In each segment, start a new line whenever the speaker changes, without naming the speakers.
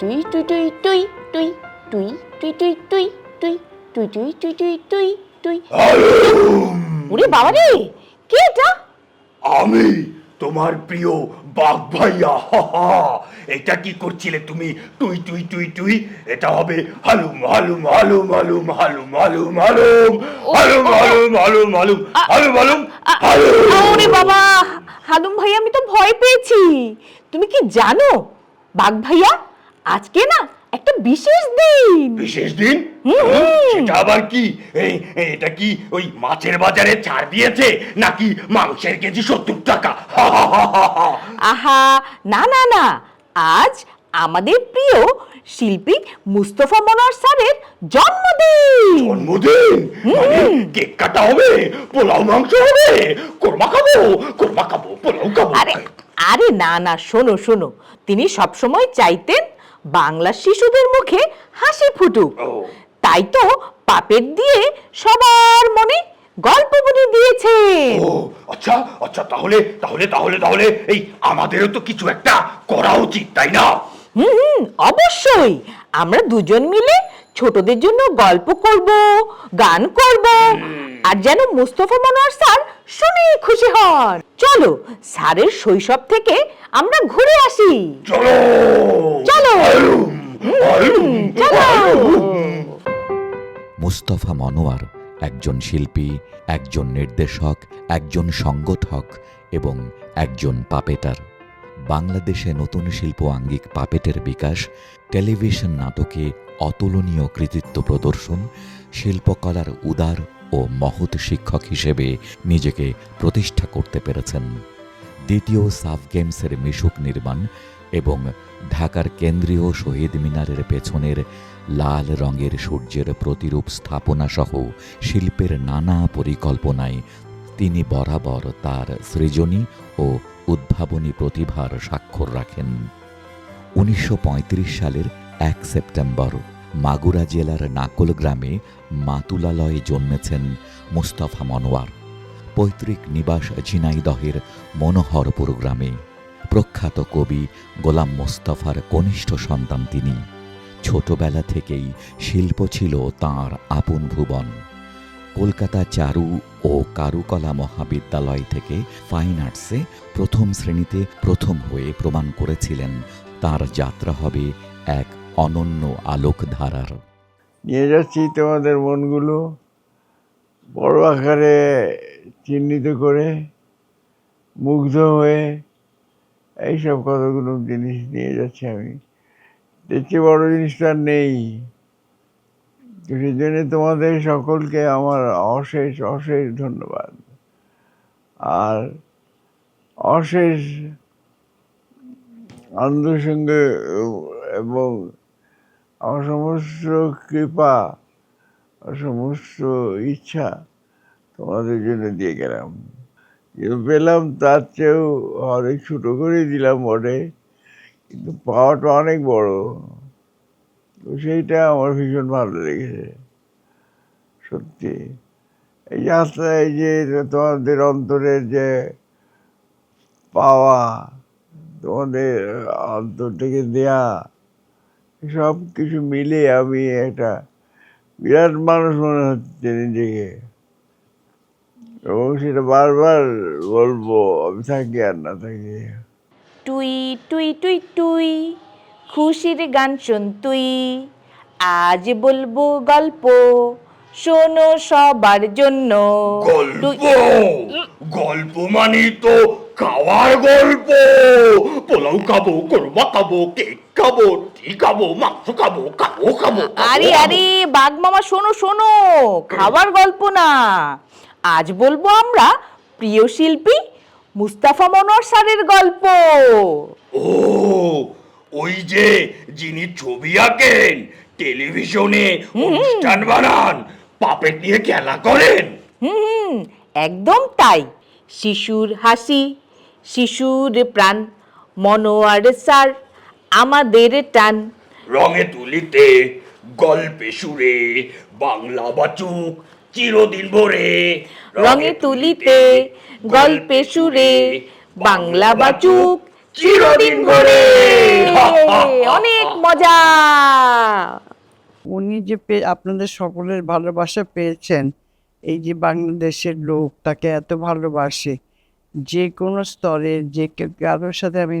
টুই টুই টুই টুই টুই টুই টুই টুই টুই টুই টুই টুই টুই টুই টুই টুই ওরে বাবা রে কে এটা
আমি তোমার প্রিয় বাঘ ভাইয়া। এটা কি করছিলে তুমি তুই তুই তুই তুই এটা হবে হালুম হালুম হালুম হালুম হালুম হালুম হালুম হালুম হালুম হালুম হালুম হালুম হালুম হালুম
ওরে বাবা হালুম ভাই আমি তো ভয় পেয়েছি তুমি কি জানো বাঘ ভাইয়া আজকে না একটা বিশেষ দিন।
বিশেষ দিন? সেটা আবার কি? এটা কি ওই মাছের বাজারে ছাড় দিয়েছে? নাকি মাংসের কেজি সত্তর টাকা।
আহা না না না। আজ আমাদের প্রিয় শিল্পী মুস্তফা মনোয়ার স্যারের জন্মদিন।
জন্মদিন? মানে কেক কাটা হবে পোলাও মাংস হবে কোরমা খাব কোরমা খাব পোলাও খাব।
আরে আরে না না শোনো শোনো। তিনি সবসময় চাইতেন বাংলা শিশুদের মুখে হাসি ফুটুক। তাই তো পাপের দিয়ে সবার মনে গল্প বলে দিয়েছে
ও আচ্ছা আচ্ছা তাহলে তাহলে তাহলে তাহলে এই আমাদেরও তো কিছু একটা করা উচিত তাই না?
হুম হুম, অবশ্যই। আমরা দুজন মিলে ছোটদের জন্য গল্প করব গান করব। আর যেন মুস্তফা মনোয়ার স্যার শুনে খুশি হন। চলো স্যারের শৈশব থেকে আমরা ঘুরে আসি।
চলো।
চলো।
মুস্তফা মনোয়ার একজন শিল্পী একজন নির্দেশক একজন সংগঠক এবং একজন পাপেটার বাংলাদেশে নতুন শিল্প আঙ্গিক পাপেটের বিকাশ, টেলিভিশন নাটকে অতুলনীয় কৃতিত্ব প্রদর্শন, শিল্পকলার উদার ও মহৎ শিক্ষক হিসেবে নিজেকে প্রতিষ্ঠা করতে পেরেছেন। দ্বিতীয় সাফ গেমসের মিশুক নির্মাণ এবং ঢাকার কেন্দ্রীয় শহীদ মিনারের পেছনের লাল রঙের সূর্যের প্রতিরূপ স্থাপনা সহ শিল্পের নানা পরিকল্পনায় তিনি বরাবর তার সৃজনী ও উদ্ভাবনী প্রতিভার স্বাক্ষর রাখেন। উনিশশো পঁয়ত্রিশ সালের এক সেপ্টেম্বর মাগুরা জেলার নাকল গ্রামে মাতুলালয়ে জন্মেছেন মুস্তাফা মনোয়ার। পৈতৃক নিবাস ঝিনাইদহের মনোহরপুর গ্রামে। প্রখ্যাত কবি গোলাম মোস্তফার কনিষ্ঠ সন্তান তিনি। ছোটবেলা থেকেই শিল্প ছিল তাঁর আপন ভুবন। কলকাতা চারু ও কারুকলা মহাবিদ্যালয় থেকে ফাইন আর্টসে প্রথম শ্রেণীতে প্রথম হয়ে প্রমাণ করেছিলেন। তার যাত্রা হবে এক অনন্য আলোকধারার।
নিয়ে যাচ্ছি তোমাদের মনগুলো। বড় আকারে চিহ্নিত করে, মুগ্ধ হয়ে এইসব কতগুলো জিনিস নিয়ে যাচ্ছি আমি। দেখছি বড় জিনিসটা নেই। তো সেই জন্য তোমাদের সকলকে আমার অশেষ অশেষ ধন্যবাদ। আর অশেষ আনন্দের সঙ্গে এবং সমস্ত কৃপা সমস্ত ইচ্ছা তোমাদের জন্য দিয়ে গেলাম। পেলাম তার চেয়েও অনেক ছোটো করে দিলাম বটে, কিন্তু পাওয়াটা অনেক বড়। তো সেইটা আমার ভীষণ ভালো লেগেছে, সত্যি। এই যাত্রা এই যে তোমাদের অন্তরের যে পাওয়া, তোমাদের অন্তর থেকে দেয়া, সব কিছু মিলে আমি একটা বিরাট মানুষ মনে হচ্ছে নিজেকে। এবং সেটা বারবার বলব, আমি থাকি আর না থাকি।
টুই টুই টুই টুই। খুশির গান শোন তুই আজ বলব গল্প শোনো সবার জন্য।
গল্প? গল্প মানে তো খাওয়ার গল্প। পোলাও খাব কোরমা খাব কেক খাব রুটি খাব মাংস খাব খাব খাব
আরে। আরে বাঘ মামা শোনো শোনো খাবার গল্প না। আজ বলব আমরা প্রিয় শিল্পী মুস্তাফা মনোয়ার স্যারের গল্প।
ও ওই যে যিনি ছবি আঁকেন টেলিভিশনে অনুষ্ঠান বানান পাপেট নিয়ে খেলা করেন।
হুম হুম একদম তাই। শিশুর হাসি শিশুর প্রাণ মনোয়ার স্যার আমাদের টান।
রঙে তুলিতে গল্পে সুরে বাংলা বাচুক চিরদিন ভরে।
রঙে তুলিতে গল্পে সুরে বাংলা বাচুক।
চিরদিন ধরে।
অনেক মজা।
উনি যে আপনাদের সকলের ভালোবাসা পেয়েছেন এই যে বাংলাদেশের লোক তাকে এত ভালোবাসে যে কোনো স্তরে যে কারোর সাথে আমি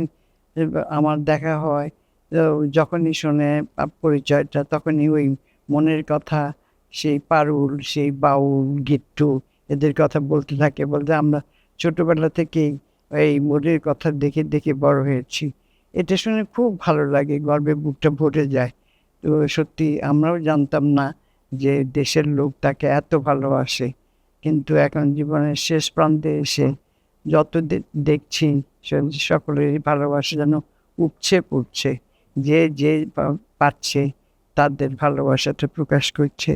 আমার দেখা হয় তো যখনই শোনে পরিচয়টা তখনই ওই মনের কথা সেই পারুল সেই বাউল গিট্টু এদের কথা বলতে থাকে বলতে আমরা ছোটবেলা থেকেই এই মনের কথা দেখে দেখে বড় হয়েছি। এটা শুনে খুব ভালো লাগে, গর্বে বুকটা ভরে যায়। তো সত্যি আমরাও জানতাম না যে দেশের লোক তাকে এত ভালোবাসে। কিন্তু এখন জীবনের শেষ প্রান্তে এসে যত দেখছি সকলেরই ভালোবাসা যেন উপছে পড়ছে। যে যে পাচ্ছে তাদের ভালোবাসাটা প্রকাশ করছে।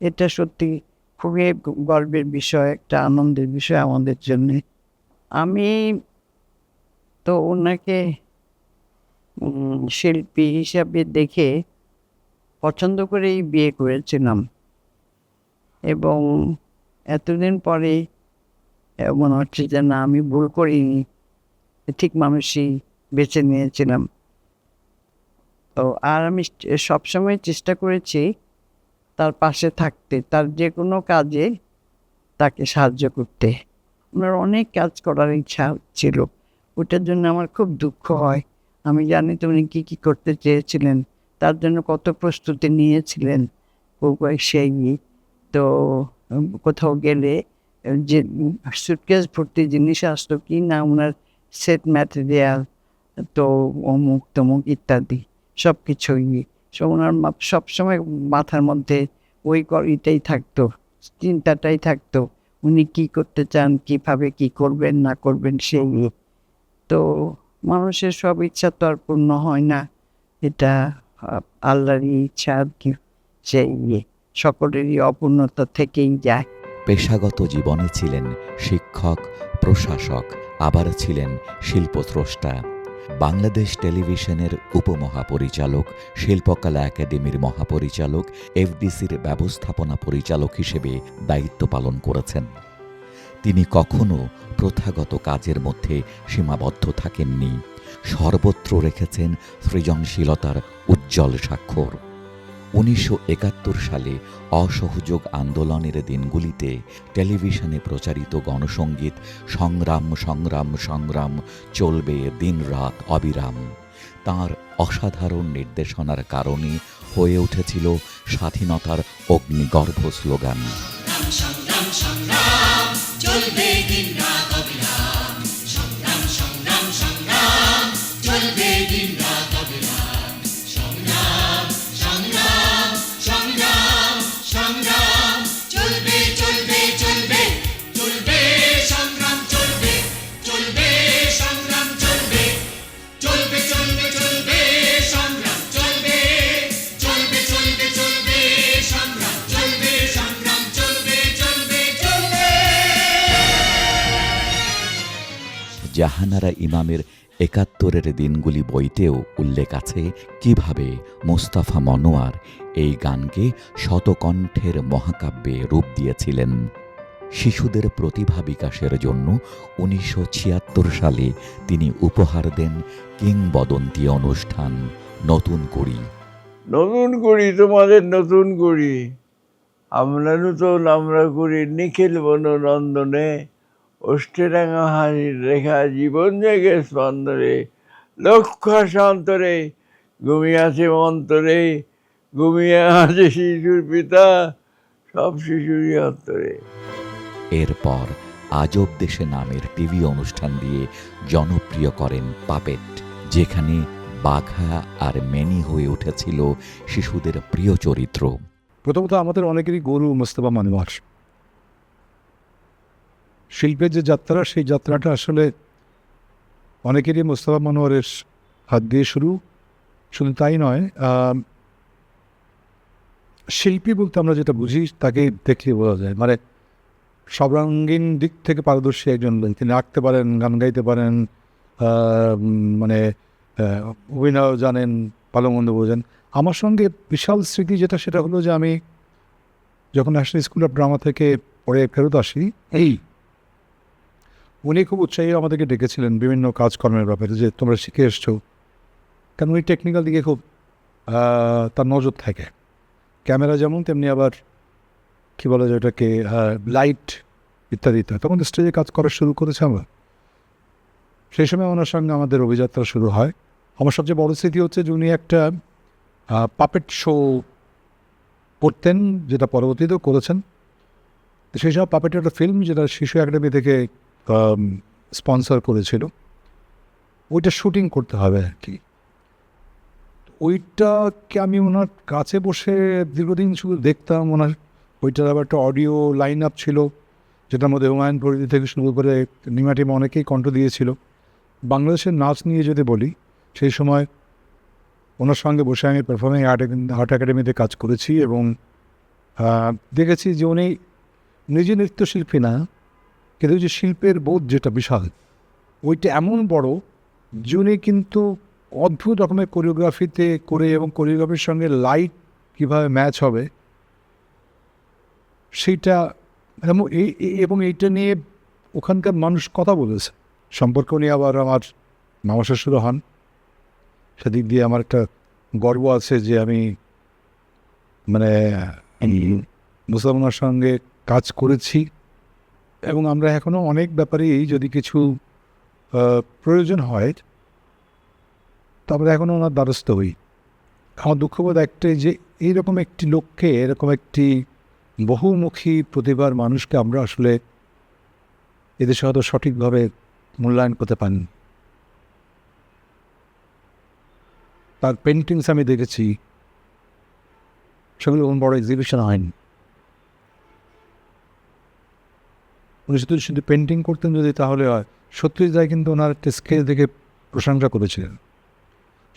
এটা সত্যি খুবই গর্বের বিষয়, একটা আনন্দের বিষয় আমাদের জন্যে। আমি তো ওনাকে শিল্পী হিসাবে দেখে পছন্দ করেই বিয়ে করেছিলাম। এবং এতদিন পরে মনে হচ্ছে যে না, আমি ভুল করিনি, ঠিক মানুষই বেছে নিয়েছিলাম। তো আর আমি সবসময় চেষ্টা করেছি তার পাশে থাকতে, তার যে কোনো কাজে তাকে সাহায্য করতে। আমার অনেক কাজ করার ইচ্ছা ছিল। ওটার জন্য আমার খুব দুঃখ হয়। আমি জানি তুমি কি কি করতে চেয়েছিলেন। তার জন্য কত প্রস্তুতি নিয়েছিলেন সেই তো কোথাও গেলে যে সুটকেস ভর্তি জিনিস আসতো কি না ওনার সেট ম্যাটেরিয়াল তো অমুক তমুক ইত্যাদি সব কিছুই সো, ওনার সবসময় মাথার মধ্যে ওই ইটাই থাকতো, চিন্তাটাই থাকতো। উনি কি করতে চান কীভাবে কি করবেন না করবেন সেই। তো মানুষের সব ইচ্ছা তো আর পূর্ণ হয় না এটা আল্লাহরই ইচ্ছা আর কি সেই ইয়ে। সকলেরই অপূর্ণতা থেকেই যায়
পেশাগত জীবনে ছিলেন শিক্ষক প্রশাসক আবার ছিলেন শিল্পস্রষ্টা বাংলাদেশ টেলিভিশনের উপমহাপরিচালক, শিল্পকলা একাডেমির মহাপরিচালক, এফডিসির ব্যবস্থাপনা পরিচালক হিসেবে দায়িত্ব পালন করেছেন। তিনি কখনো প্রথাগত কাজের মধ্যে সীমাবদ্ধ থাকেননি। সর্বত্র রেখেছেন সৃজনশীলতার উজ্জ্বল স্বাক্ষর। উনিশশো একাত্তর সালে অসহযোগ আন্দোলনের দিনগুলিতে টেলিভিশনে প্রচারিত গণসঙ্গীত সংগ্রাম সংগ্রাম সংগ্রাম, চলবে দিনরাত অবিরাম তার অসাধারণ নির্দেশনার কারণে হয়ে উঠেছিল স্বাধীনতার অগ্নিগর্ভ স্লোগান।
চলবে
জাহানারা ইমামের একাত্তরের দিনগুলি বইতেও উল্লেখ আছে কীভাবে মোস্তাফা মনোয়ার এই গানকে শতকণ্ঠের মহাকাব্যে রূপ দিয়েছিলেন। শিশুদের প্রতিভা বিকাশের জন্য উনিশশো ছিয়াত্তর সালে তিনি উপহার দেন কিংবদন্তি অনুষ্ঠান নতুন করি
নতুন করি তোমাদের নতুন করি আমরা নতুন আমরা করি নিখিল বননন্দনে। অষ্টেরাঙা হাসির রেখা জীবন জেগে স্পন্দরে লক্ষ সন্তরে ঘুমিয়ে আছে অন্তরে ঘুমিয়ে আছে শিশুর পিতা সব শিশুরই অন্তরে।
এরপর আজব দেশে নামের টিভি অনুষ্ঠান দিয়ে জনপ্রিয় করেন পাপেট যেখানে বাঘা আর মেনি হয়ে উঠেছিল শিশুদের প্রিয় চরিত্র।
প্রথমত আমাদের অনেকেরই গরু মোস্তফা মনোয়ার শিল্পের যে যাত্রা, সেই যাত্রাটা আসলে অনেকেরই মোস্তফা মনোয়ারের হাত দিয়ে শুরু। শুধু তাই নয় শিল্পী বলতে আমরা যেটা বুঝি তাকে দেখলে বোঝা যায়। মানে সর্বাঙ্গীন দিক থেকে পারদর্শী একজন। তিনি আঁকতে পারেন, গান গাইতে পারেন মানে অভিনয় জানেন, ভালো মন্দ বোঝেন। আমার সঙ্গে বিশাল স্মৃতি যেটা, সেটা হলো যে আমি যখন ন্যাশনাল স্কুল অফ ড্রামা থেকে পড়ে ফেরত আসি, এই উনি খুব উৎসাহী আমাদেরকে ডেকেছিলেন বিভিন্ন কাজকর্মের ব্যাপারে যে তোমরা শিখে এসছো। কারণ উনি টেকনিক্যাল দিকে খুব তার নজর থাকে। ক্যামেরা যেমন, তেমনি আবার কী বলা যায় ওটাকে লাইট ইত্যাদি ইত্যাদি। তখন স্টেজে কাজ করা শুরু করেছে আমরা। সেই সময় ওনার সঙ্গে আমাদের অভিযাত্রা শুরু হয়। আমার সবচেয়ে বড় স্মৃতি হচ্ছে যে উনি একটা পাপেট শো করতেন, যেটা পরবর্তীতেও করেছেন। সেই সময় পাপেটের একটা ফিল্ম যেটা শিশু একাডেমি থেকে স্পন্সর করেছিল। ওইটা শুটিং করতে হবে আর কি। ওইটাকে আমি ওনার কাছে বসে দীর্ঘদিন শুধু দেখতাম। ওনার ওইটার আবার একটা অডিও লাইন আপ ছিল, যেটার মধ্যে হুমায়ুন ফরিদি থেকে শুরু করে নিমাটিম অনেকেই কণ্ঠ দিয়েছিল। বাংলাদেশের নাচ নিয়ে যদি বলি, সেই সময় ওনার সঙ্গে বসে আমি পারফর্মিং আর্ট আর্ট একাডেমিতে কাজ করেছি এবং দেখেছি যে উনি নিজে নৃত্যশিল্পী না কিন্তু যে শিল্পের বোধ যেটা বিশাল ওইটা এমন বড় উনি কিন্তু অদ্ভুত রকমের কোরিওগ্রাফিতে করে এবং কোরিওগ্রাফির সঙ্গে লাইট কীভাবে ম্যাচ হবে সেইটা এবং এই এই- এবং এইটা নিয়ে ওখানকার মানুষ কথা বলেছে। সম্পর্ক নিয়ে আবার আমার মামা শ্বশুরও হন। সেদিক দিয়ে আমার একটা গর্ব আছে যে আমি মানে মুসলমানের সঙ্গে কাজ করেছি। এবং আমরা এখনও অনেক ব্যাপারেই যদি কিছু প্রয়োজন হয়, তো আমরা এখনও ওনার দ্বারস্থ হই। আমার দুঃখবোধ একটাই যে, এইরকম একটি লক্ষ্যে এরকম একটি বহুমুখী প্রতিভার মানুষকে আমরা আসলে এদেশে হয়তো সঠিকভাবে মূল্যায়ন করতে পারিনি। তার পেন্টিংস আমি দেখেছি। সেগুলো বড় এক্সিবিশন হয়নি। উনি শুধু শুধু পেন্টিং করতেন যদি তাহলে হয়। সত্যজিৎ রায় কিন্তু ওনার একটা দেখে প্রশংসা করেছিলেন।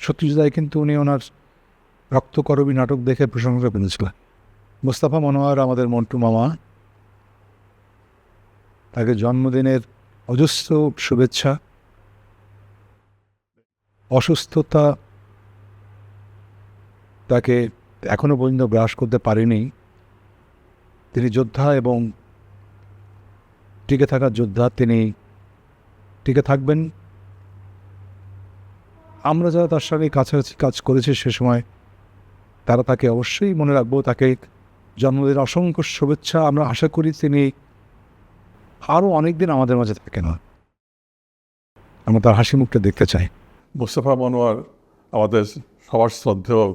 সত্যজিৎ রায় কিন্তু উনি ওনার রক্তকরবী নাটক দেখে প্রশংসা করেছিলেন। মোস্তাফা মনোয়ার আমাদের মন্টু মামা, তাকে জন্মদিনের অজস্র শুভেচ্ছা, অসুস্থতা তাকে এখনও পর্যন্ত গ্রাস করতে পারেনি। তিনি যোদ্ধা এবং টিকে থাকার যোদ্ধা তিনি টিকে থাকবেন। আমরা যারা তার সঙ্গে কাছাকাছি কাজ করেছি সে সময়, তারা তাকে অবশ্যই মনে রাখব, তাকে জন্মদিনের অসংখ্য শুভেচ্ছা। আমরা আশা করি তিনি আরও অনেক দিন আমাদের মাঝে থাকেন। আমরা তার হাসি মুখটা দেখতে চাই।
মোস্তফা মনোয়ার আমাদের সবার শ্রদ্ধেয়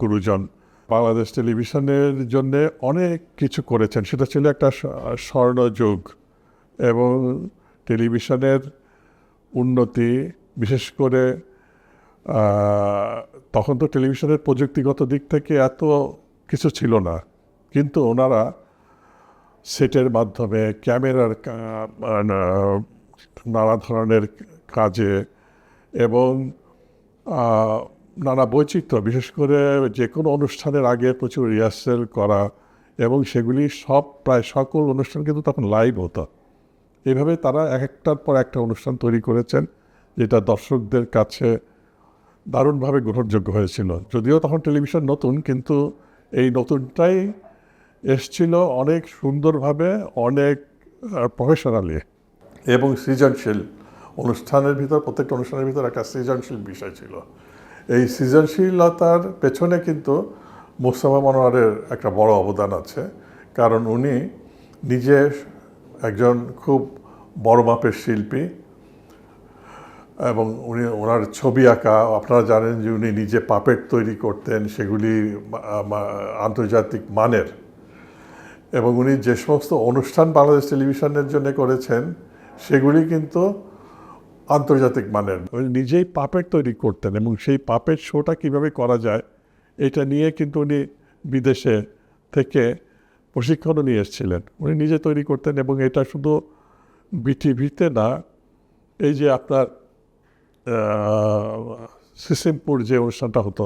গুরুজন, বাংলাদেশ টেলিভিশনের জন্য অনেক কিছু করেছেন। সেটা ছিল একটা স্বর্ণযুগ। এবং টেলিভিশনের উন্নতি, বিশেষ করে তখন তো টেলিভিশনের প্রযুক্তিগত দিক থেকে এত কিছু ছিল না। কিন্তু ওনারা সেটের মাধ্যমে, ক্যামেরার নানা ধরনের কাজে এবং নানা বৈচিত্র্য, বিশেষ করে যে কোনো অনুষ্ঠানের আগে প্রচুর রিহার্সেল করা এবং সেগুলি সব প্রায় সকল অনুষ্ঠান কিন্তু তখন লাইভ হতো। এইভাবে তারা এক একটার পর একটা অনুষ্ঠান তৈরি করেছেন, যেটা দর্শকদের কাছে দারুণভাবে গ্রহণযোগ্য হয়েছিল। যদিও তখন টেলিভিশন নতুন, কিন্তু এই নতুনটাই এসছিল অনেক সুন্দরভাবে, অনেক প্রফেশনালি এবং সৃজনশীল। অনুষ্ঠানের ভিতর, প্রত্যেকটা অনুষ্ঠানের ভিতর একটা সৃজনশীল বিষয় ছিল। এই সৃজনশীলতার পেছনে কিন্তু মোস্তফা মনোয়ারের একটা বড় অবদান আছে, কারণ উনি নিজে একজন খুব বড় মাপের শিল্পী, এবং উনি ওনার ছবি আঁকা, আপনারা জানেন যে উনি নিজে পাপেট তৈরি করতেন সেগুলি আন্তর্জাতিক মানের। এবং উনি যে সমস্ত অনুষ্ঠান বাংলাদেশ টেলিভিশনের জন্য করেছেন, সেগুলি কিন্তু আন্তর্জাতিক মানের। উনি নিজেই পাপেট তৈরি করতেন, এবং সেই পাপেট শোটা কীভাবে করা যায়, এটা নিয়ে কিন্তু উনি বিদেশে থেকে প্রশিক্ষণও নিয়ে এসেছিলেন। উনি নিজে তৈরি করতেন এবং এটা শুধু বিটিভিতে না, এই যে আপনার সিসিমপুর যে অনুষ্ঠানটা হতো,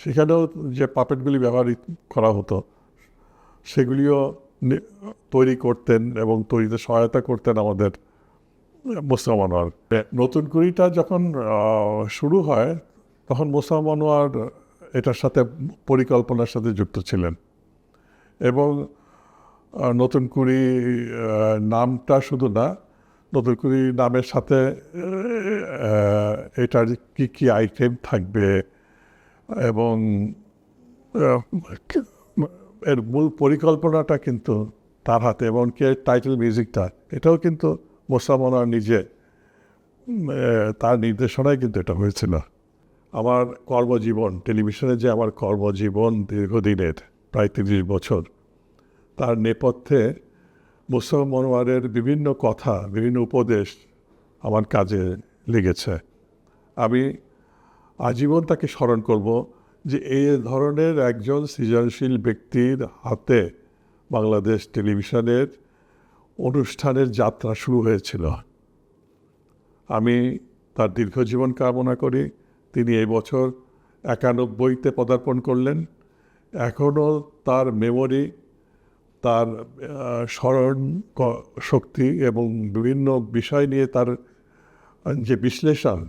সেখানেও যে পাপেটগুলি ব্যবহার করা হতো, সেগুলিও তৈরি করতেন এবং তৈরিতে সহায়তা করতেন আমাদের মোস্তফা মনোয়ার। নতুন কুড়িটা যখন শুরু হয়, তখন মোস্তফা মনোয়ার এটার সাথে পরিকল্পনার সাথে যুক্ত ছিলেন। এবং নতুন কুড়ি নামটা শুধু না, নতুন করে নামের সাথে এটার কি কি আইটেম থাকবে এবং এর মূল পরিকল্পনাটা কিন্তু তার হাতে এবং কে টাইটেল মিউজিকটা এটাও কিন্তু মোসামনার নিজে তার নির্দেশনায় কিন্তু এটা হয়েছিল। আমার কর্মজীবন, টেলিভিশনে যে আমার কর্মজীবন দীর্ঘদিনের, প্রায় তিরিশ বছর তার নেপথ্যে মুস্তফা মনোয়ারের বিভিন্ন কথা, বিভিন্ন উপদেশ আমার কাজে লেগেছে। আমি আজীবন তাকে স্মরণ করব যে এই ধরনের একজন সৃজনশীল ব্যক্তির হাতে বাংলাদেশ টেলিভিশনের অনুষ্ঠানের যাত্রা শুরু হয়েছিল। আমি তার দীর্ঘজীবন কামনা করি। তিনি এই বছর একানব্বইতে পদার্পণ করলেন। এখনও তার মেমোরি তার স্মরণ শক্তি এবং বিভিন্ন বিষয় নিয়ে তার যে বিশ্লেষণ,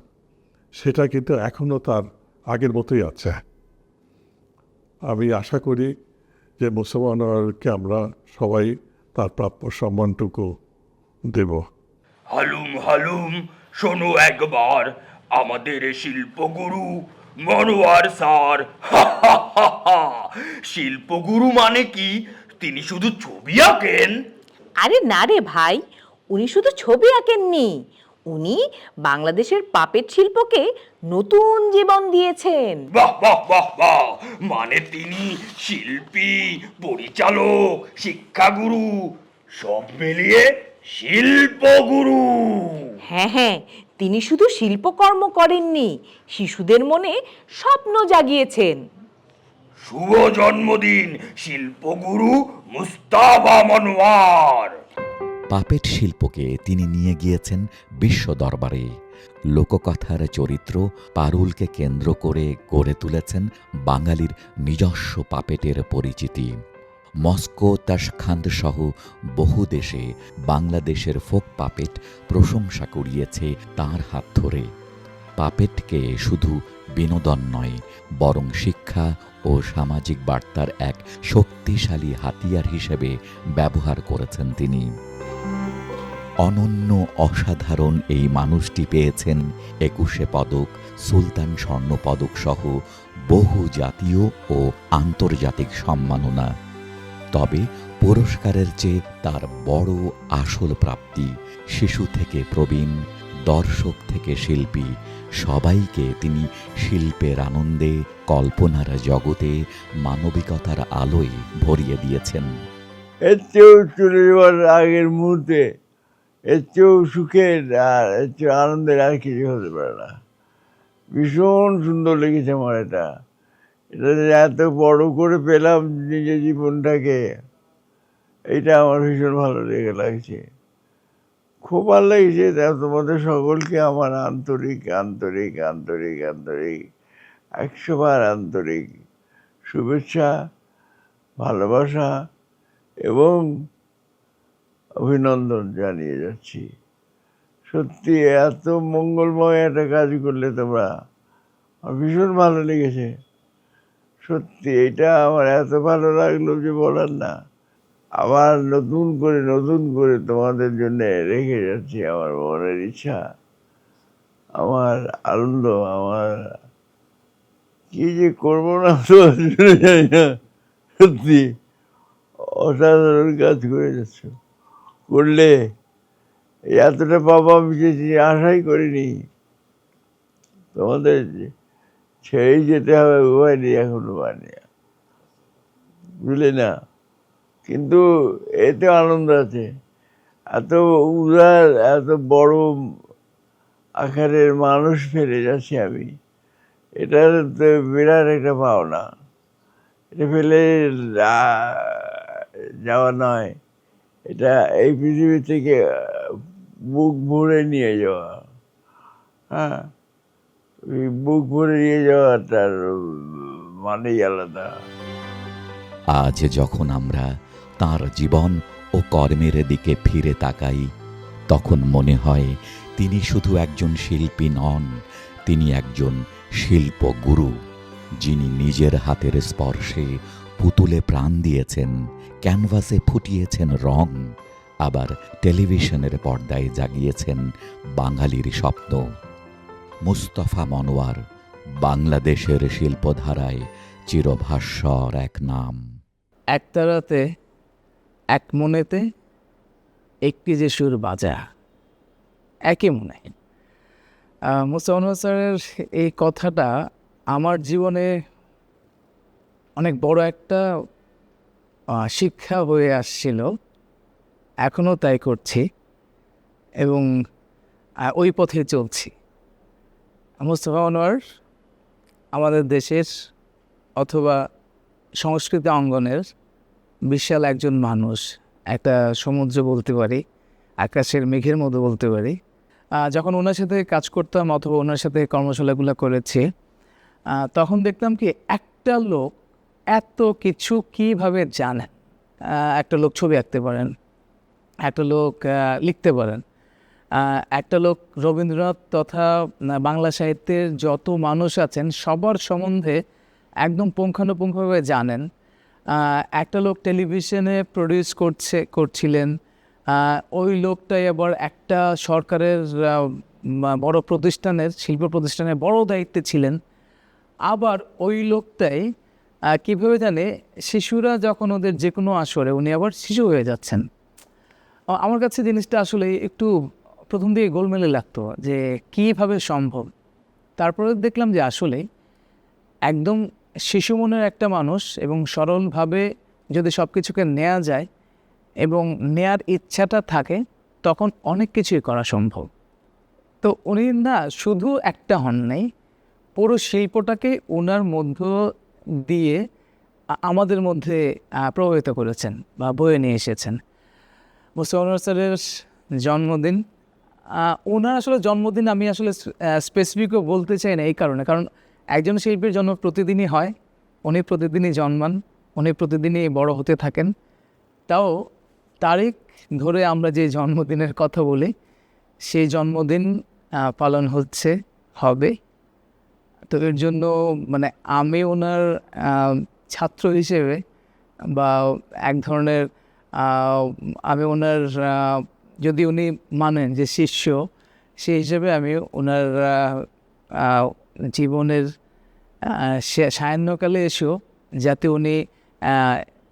সেটা কিন্তু এখনও তার আগের মতোই আছে। আমি আশা করি যে মুসলমানকে আমরা সবাই তার প্রাপ্য সম্মানটুকু দেব।
হালুম হালুম, শোনো একবার আমাদের শিল্পগুরু মনোয়ার স্যার। শিল্পগুরু মানে কি? তিনি শুধু ছবি আঁকেন।
আরে না রে ভাই উনি শুধু ছবি আঁকেননি। উনি বাংলাদেশের পাপেট শিল্পকে নতুন জীবন দিয়েছেন।
বাহ বাহ বাহ বাহ। মানে তিনি শিল্পী পরিচালক শিক্ষাগুরু সব মিলিয়ে শিল্পগুরু।
হ্যাঁ হ্যাঁ তিনি শুধু শিল্পকর্ম করেননি শিশুদের মনে স্বপ্ন জাগিয়েছেন।
শুভ জন্মদিন, শিল্পগুরু মুস্তাফা মনোয়ার।
পাপেট শিল্পকে তিনি নিয়ে গিয়েছেন বিশ্ব দরবারে। লোককথার চরিত্র পারুলকে কেন্দ্র করে গড়ে তুলেছেন বাঙালির নিজস্ব পাপেটের পরিচিতি। মস্কো, তাসখান্দ সহ বহু দেশে বাংলাদেশের ফোক পাপেট প্রশংসা কুড়িয়েছে তার হাত ধরে। পাপেটকে শুধু বিনোদন নয়, বরং শিক্ষা ও সামাজিক বার্তার এক শক্তিশালী হাতিয়ার হিসেবে ব্যবহার করেছেন তিনি। অনন্য অসাধারণ এই মানুষটি পেয়েছেন একুশে পদক, সুলতান স্বর্ণ পদক সহ বহু জাতীয় ও আন্তর্জাতিক সম্মাননা। তবে পুরস্কারের চেয়ে তার বড় আসল প্রাপ্তি শিশু থেকে প্রবীণ দর্শক থেকে শিল্পী, সবাইকে তিনি শিল্পের আনন্দে, কল্পনার জগতে মানবিকতার আলোয় ভরিয়ে দিয়েছেন।
এর চেয়েও চলে যাওয়ার আগের মুহূর্তে এর চেয়েও সুখের আর এর চেয়েও আনন্দের আর কিছু হতে পারে না। ভীষণ সুন্দর লেগেছে আমার এটা। এটা এত বড় করে পেলাম নিজের জীবনটাকে, এটা আমার ভীষণ ভালো লেগে লাগছে। খুব ভালো তা তোমাদের সকলকে আমার আন্তরিক আন্তরিক আন্তরিক আন্তরিক, একশোবার আন্তরিক শুভেচ্ছা, ভালোবাসা এবং অভিনন্দন জানিয়ে যাচ্ছি। সত্যি এত মঙ্গলময় একটা কাজ করলে তোমরা, আমার ভীষণ ভালো লেগেছে। সত্যি এটা আমার এত ভালো লাগল যে বলার না। আবার নতুন করে নতুন করে তোমাদের জন্য রেখে যাচ্ছি আমার মনের ইচ্ছা। আমার আনন্দ, আমার কি যে করব না তো সত্যি অসাধারণ কাজ করে যাচ্ছ। করলে এতটা পাবো আমি যে আশাই করিনি। তোমাদের ছেড়েই যেতে হবে উপায় নেই এখনও মানে বুঝলে না? কিন্তু এতে আনন্দ আছে। এত উদার, এত বড় আকারের মানুষ ফেলে যাচ্ছি আমি। এটা তো বিরাট একটা পাওনা এটা ফেলে যাওয়া নয়। এটা এই পৃথিবী থেকে বুক ভরে নিয়ে যাওয়া। হ্যাঁ? বুক ভরে নিয়ে যাওয়াটার মানেই আলাদা।
আজ যখন আমরা তার জীবন ও কর্মের দিকে ফিরে তাকাই। তখন মনে হয়, তিনি শুধু একজন শিল্পী নন, তিনি একজন শিল্পগুরু, যিনি নিজের হাতের স্পর্শে পুতুলে প্রাণ দিয়েছেন, ক্যানভাসে ফুটিয়েছেন রং, আবার টেলিভিশনের পর্দায় জাগিয়েছেন বাঙালির স্বপ্ন। মুস্তফা মনোয়ার, বাংলাদেশের শিল্পধারায় চিরভাস্বর এক নাম।
একতারাতে এক মনেতে একটি যে সুর বাজা, একই মনে। মুসাউন স্যারের এই কথাটা আমার জীবনে অনেক বড় একটা শিক্ষা হয়ে আসছিল। এখনও তাই করছি এবং ওই পথে চলছি। মুস্তফা আমাদের দেশের অথবা সংস্কৃতি অঙ্গনের বিশাল একজন মানুষ, একটা সমুদ্র বলতে পারি, আকাশের মেঘের মতো বলতে পারি। যখন ওনার সাথে কাজ করতাম অথবা ওনার সাথে কর্মশালাগুলো করেছি তখন দেখতাম কি একটা লোক এত কিছু কীভাবে জানেন একটা লোক ছবি আঁকতে পারেন, একটা লোক লিখতে পারেন একটা লোক রবীন্দ্রনাথ তথা বাংলা সাহিত্যের যত মানুষ আছেন সবার সম্বন্ধে একদম পুঙ্খানুপুঙ্খভাবে জানেন। একটা লোক টেলিভিশনে প্রডিউস করছে, করছিলেন। ওই লোকটাই আবার একটা সরকারের বড় প্রতিষ্ঠানের, শিল্প প্রতিষ্ঠানের বড় দায়িত্বে ছিলেন। আবার ওই লোকটাই কীভাবে জানে, শিশুরা যখন ওদের যে কোনো আসরে উনি আবার শিশু হয়ে যাচ্ছেন। আমার কাছে জিনিসটা আসলে একটু প্রথম দিকে গোলমেলে লাগতো যে, কীভাবে সম্ভব? তারপরে দেখলাম যে আসলে একদম শিশু মনের একটা মানুষ এবং সরলভাবে যদি সব কিছুকে নেওয়া যায় এবং নেয়ার ইচ্ছাটা থাকে, তখন অনেক কিছুই করা সম্ভব। তো উনি না শুধু একটা হন নাই, পুরো শিল্পটাকে ওনার মধ্য দিয়ে আমাদের মধ্যে প্রভাবিত করেছেন বা বয়ে নিয়ে এসেছেন। মুস্তফা স্যারের জন্মদিন ওনার আসলে জন্মদিন আমি আসলে স্পেসিফিকও বলতে চাই না এই কারণে, কারণ একজন শিল্পীর জন্ম প্রতিদিনই হয়, উনি প্রতিদিনই জন্মান, উনি প্রতিদিনই বড় হতে থাকেন। তাও তারিখ ধরে আমরা যে জন্মদিনের কথা বলি, সেই জন্মদিন পালন হচ্ছে, হবে। তো এর জন্য মানে আমি ওনার ছাত্র হিসেবে বা এক ধরনের আমি ওনার যদি উনি মানেন যে শিষ্য, সেই হিসেবে আমি ওনার জীবনের আহ, সে- সায়াহ্নকালে এসেও যাতে উনি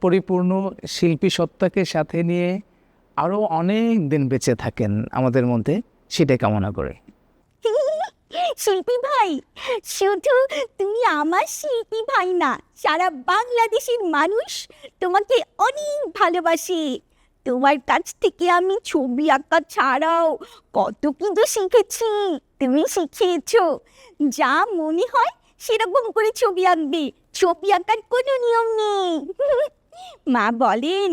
পরিপূর্ণ শিল্পী সত্তাকে সাথে নিয়ে আরও অনেক দিন বেঁচে থাকেন আমাদের মধ্যে সেটাই কামনা করে।
শিল্পী ভাই শুধু তুমি আমার শিল্পী ভাই না সারা বাংলাদেশের মানুষ তোমাকে অনেক ভালোবাসে। তোমার কাছ থেকে আমি ছবি আঁকা ছাড়াও কত কিছু শিখেছি। তুমি শিখিয়েছ। যা মনে হয় সেরকম করে ছবি আঁকবে। ছবি আঁকার কোনো নিয়ম নেই। মা বলেন,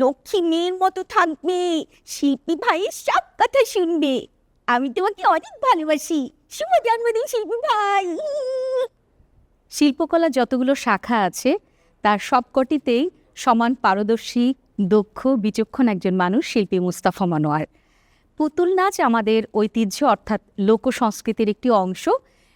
লক্ষ্মী মেয়ের মতো থাকবে। শিল্পী ভাইয়ের সব কথা শুনবে। আমি তোমাকে অনেক ভালোবাসি। শুভ জন্মদিন, শিল্পী ভাই।
শিল্পকলা যতগুলো শাখা আছে, তার সবকটিতেই সমান পারদর্শী দক্ষ, বিচক্ষণ একজন মানুষ শিল্পী মুস্তাফা মনোয়ার। পুতুল নাচ আমাদের ঐতিহ্য, অর্থাৎ লোক সংস্কৃতির একটি অংশ।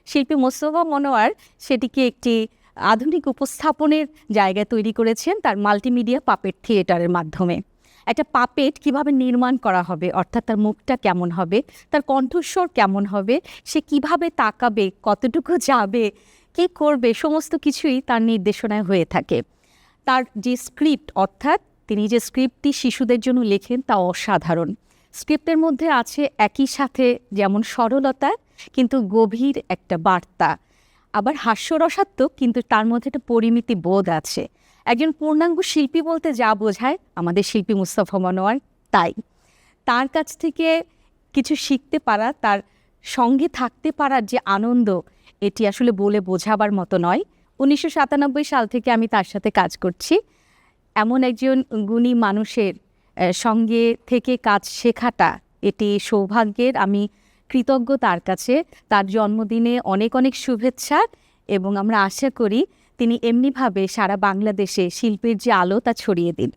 শিল্পী মোস্তফা মনোয়ার সেটিকে একটি আধুনিক উপস্থাপনের জায়গা তৈরি করেছেন তার মাল্টিমিডিয়া পাপেট থিয়েটারের মাধ্যমে। একটা পাপেট কীভাবে নির্মাণ করা হবে, অর্থাৎ তার মুখটা কেমন হবে, তার কণ্ঠস্বর কেমন হবে, সে কীভাবে তাকাবে, কতটুকু যাবে, কী করবে, সমস্ত কিছুই তার নির্দেশনায় হয়ে থাকে। তার যে স্ক্রিপ্ট, অর্থাৎ তিনি যে স্ক্রিপ্টটি শিশুদের জন্য লেখেন তা অসাধারণ। স্ক্রিপ্টের মধ্যে আছে একই সাথে যেমন সরলতা, কিন্তু গভীর একটা বার্তা। আবার হাস্যরসাত্মক, কিন্তু তার মধ্যে একটা পরিমিতি বোধ আছে। একজন পূর্ণাঙ্গ শিল্পী বলতে যা বোঝায়, আমাদের শিল্পী মুস্তফা মনোয়ার তাই। তার কাছ থেকে কিছু শিখতে পারা, তার সঙ্গে থাকতে পারার যে আনন্দ, এটি আসলে বলে বোঝাবার মতো নয়। উনিশশো সাল থেকে আমি তার সাথে কাজ করছি। এমন একজন গুণী মানুষের সঙ্গে থেকে কাজ শেখাটা এটি সৌভাগ্যের। আমি কৃতজ্ঞ তার কাছে। তার জন্মদিনে অনেক অনেক শুভেচ্ছা এবং আমরা আশা করি তিনি এমনিভাবে সারা বাংলাদেশে শিল্পের যে আলো তা ছড়িয়ে দিন।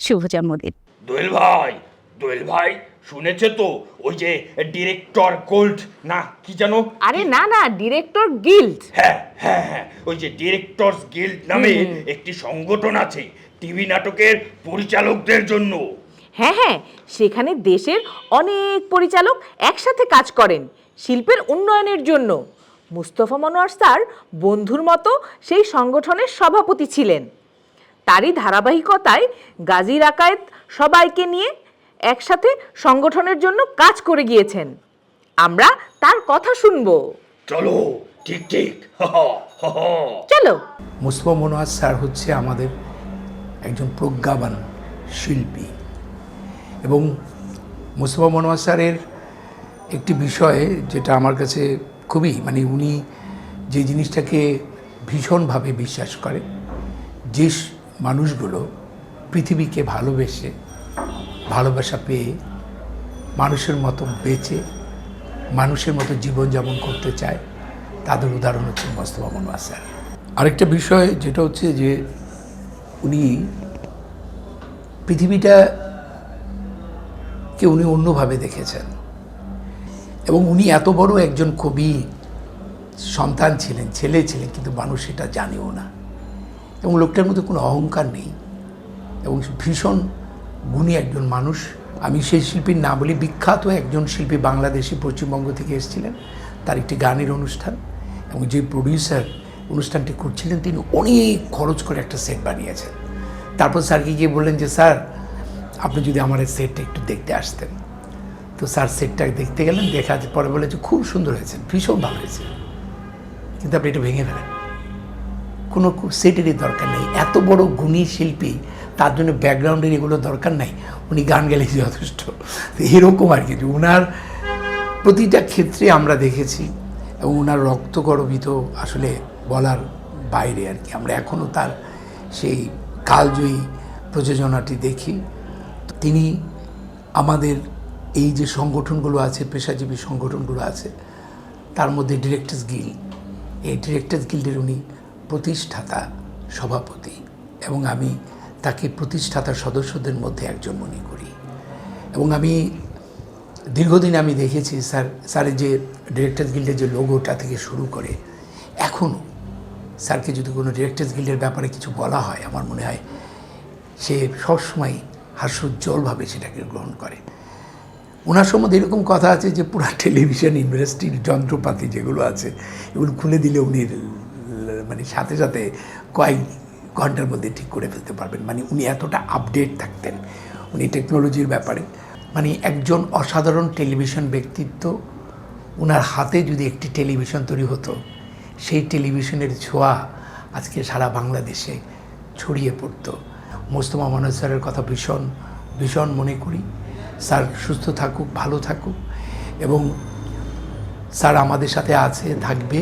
শুভ জন্মদিন।
দোয়েল ভাই দোয়েল ভাই শুনেছে তো? ওই যে ডিরেক্টর গোল্ড না কি জানো
আরে না না ডিরেক্টর গিল্ড।
হ্যাঁ হ্যাঁ হ্যাঁ ওই যে ডিরেক্টরস গিল্ড নামে একটি সংগঠন আছে। টিভি নাটকের পরিচালকদের জন্য।
হ্যাঁ হ্যাঁ সেখানে দেশের অনেক পরিচালক একসাথে কাজ করেন শিল্পের উন্নয়নের জন্য। মুস্তফা মনোয়ার স্যার বন্ধুর মতো সেই সংগঠনের সভাপতি ছিলেন। তারই ধারাবাহিকতায় গাজী রাকায়েত সবাইকে নিয়ে একসাথে সংগঠনের জন্য কাজ করে গিয়েছেন। আমরা তার কথা শুনব।
চলো ঠিক ঠিক।
চলো।
মুস্তফা মনোয়ার স্যার হচ্ছে আমাদের একজন প্রজ্ঞাবান শিল্পী। এবং মুস্তফা মনোয়ার স্যারের একটি বিষয় যেটা আমার কাছে খুবই মানে উনি যে জিনিসটাকে ভীষণভাবে বিশ্বাস করে, যে মানুষগুলো পৃথিবীকে ভালোবেসে, ভালোবাসা পেয়ে মানুষের মতো বেঁচে, মানুষের মতো জীবনযাপন করতে চায়, তাদের উদাহরণ হচ্ছে মোস্তফা মনোয়ার স্যার। আরেকটা বিষয় যেটা হচ্ছে যে উনি পৃথিবীটা কে উনি অন্যভাবে দেখেছেন। এবং উনি এত বড় একজন কবি, সন্তান ছিলেন, ছেলে ছিলেন, কিন্তু মানুষ সেটা জানেও না। এবং লোকটার মধ্যে কোনো অহংকার নেই। এবং ভীষণ গুণী একজন মানুষ। আমি সেই শিল্পীর না বলি, বিখ্যাত একজন শিল্পী বাংলাদেশি পশ্চিমবঙ্গ থেকে এসেছিলেন। তার একটি গানের অনুষ্ঠান। এবং যে প্রডিউসার অনুষ্ঠানটি করছিলেন, তিনি অনেক খরচ করে একটা সেট বানিয়েছেন। তারপর স্যারকে গিয়ে বললেন যে, স্যার, আপনি যদি আমার এই সেটটা একটু দেখতে আসতেন। তো স্যার সেটটা দেখতে গেলেন, দেখা পরে বলে যে, খুব সুন্দর হয়েছে, ভীষণ ভালো হয়েছে। কিন্তু আপনি এটা ভেঙে ফেলেন। কোনো সেটেরই দরকার নেই। এত বড় গুণী শিল্পী, তার জন্য ব্যাকগ্রাউন্ডের এগুলো দরকার নাই। উনি গান গেলেই যথেষ্ট। এরকম আর কি। ওনার প্রতিটা ক্ষেত্রে আমরা দেখেছি এবং ওনার রক্তগরবিত আসলে বলার বাইরে আর কি। আমরা এখনও তার সেই কালজয়ী প্রযোজনাটি দেখি। তিনি আমাদের এই যে সংগঠনগুলো আছে, পেশাজীবী সংগঠনগুলো আছে, তার মধ্যে ডিরেক্টর্স গিল্ড এই ডিরেক্টর্স গিল্ডের উনি প্রতিষ্ঠাতা সভাপতি এবং আমি তাকে প্রতিষ্ঠাতা সদস্যদের মধ্যে একজন মনে করি। এবং আমি দীর্ঘদিন আমি দেখেছি স্যার, স্যারের যে ডিরেক্টর্স গিল্ডের যে লোগোটা থেকে শুরু করে এখনও স্যারকে যদি কোনো ডিরেক্টর্স গিল্ডের ব্যাপারে কিছু বলা হয়, আমার মনে হয় সে সবসময় হাস্যোজ্জ্বলভাবে সেটাকে গ্রহণ করে। ওনার সম্বন্ধে এরকম কথা আছে যে, পুরো টেলিভিশন ইন্ডাস্ট্রির যন্ত্রপাতি যেগুলো আছে, এগুলো খুলে দিলে উনি মানে সাথে সাথে কয়েক ঘণ্টার মধ্যে ঠিক করে ফেলতে পারবেন। মানে উনি এতটা আপডেট থাকতেন উনি টেকনোলজির ব্যাপারে। মানে একজন অসাধারণ টেলিভিশন ব্যক্তিত্ব ওনার হাতে যদি একটি টেলিভিশন তৈরি হতো সেই টেলিভিশনের ছোঁয়া আজকে সারা বাংলাদেশে ছড়িয়ে পড়তো। মোস্তফা মনোজ স্যারের কথা ভীষণ ভীষণ মনে করি। স্যার সুস্থ থাকুক, ভালো থাকুক এবং স্যার আমাদের সাথে আছে, থাকবে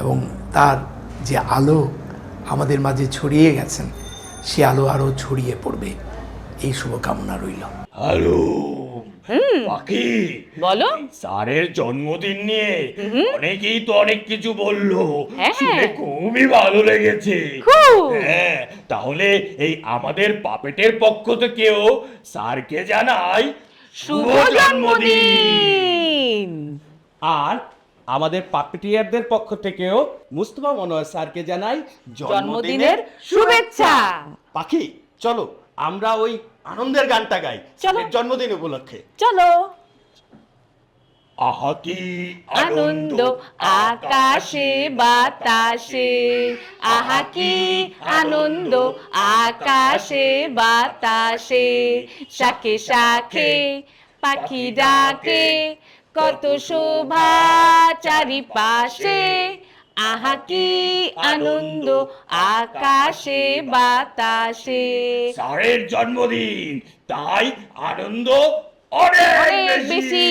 এবং তার যে আলো আমাদের মাঝে ছড়িয়ে গেছেন, সে আলো আরও ছড়িয়ে পড়বে। এই শুভকামনা রইল।
হ্যালো পাখি
বলো।
স্যারের জন্মদিন নিয়ে অনেকেই তো অনেক কিছু বলল।
হ্যাঁ।
শুনে খুবই ভালো লেগেছে। হ্যাঁ তাহলে এই আমাদের পাপেটের পক্ষ থেকেও স্যারকে জানাই
শুভ জন্মদিন।
আর আমাদের পাপিটিয়ারদের পক্ষ থেকেও মুস্তফা মনোয়ার স্যারকে জানাই
জন্মদিনের শুভেচ্ছা।
পাখি চলো। আমরা ওই আনন্দের গানটা গাই
চলো।
জন্মদিন উপলক্ষে।
চলো।
আহা কি
আনন্দ আকাশে বাতাসে। আহা কি আনন্দ আকাশে বাতাসে। শাখে শাখে পাখি ডাকে কত শোভা চারিপাশে। আহা কি আনন্দ আকাশে বাতাসে।
স্যারের জন্মদিন তাই আনন্দ অনেক
বেশি।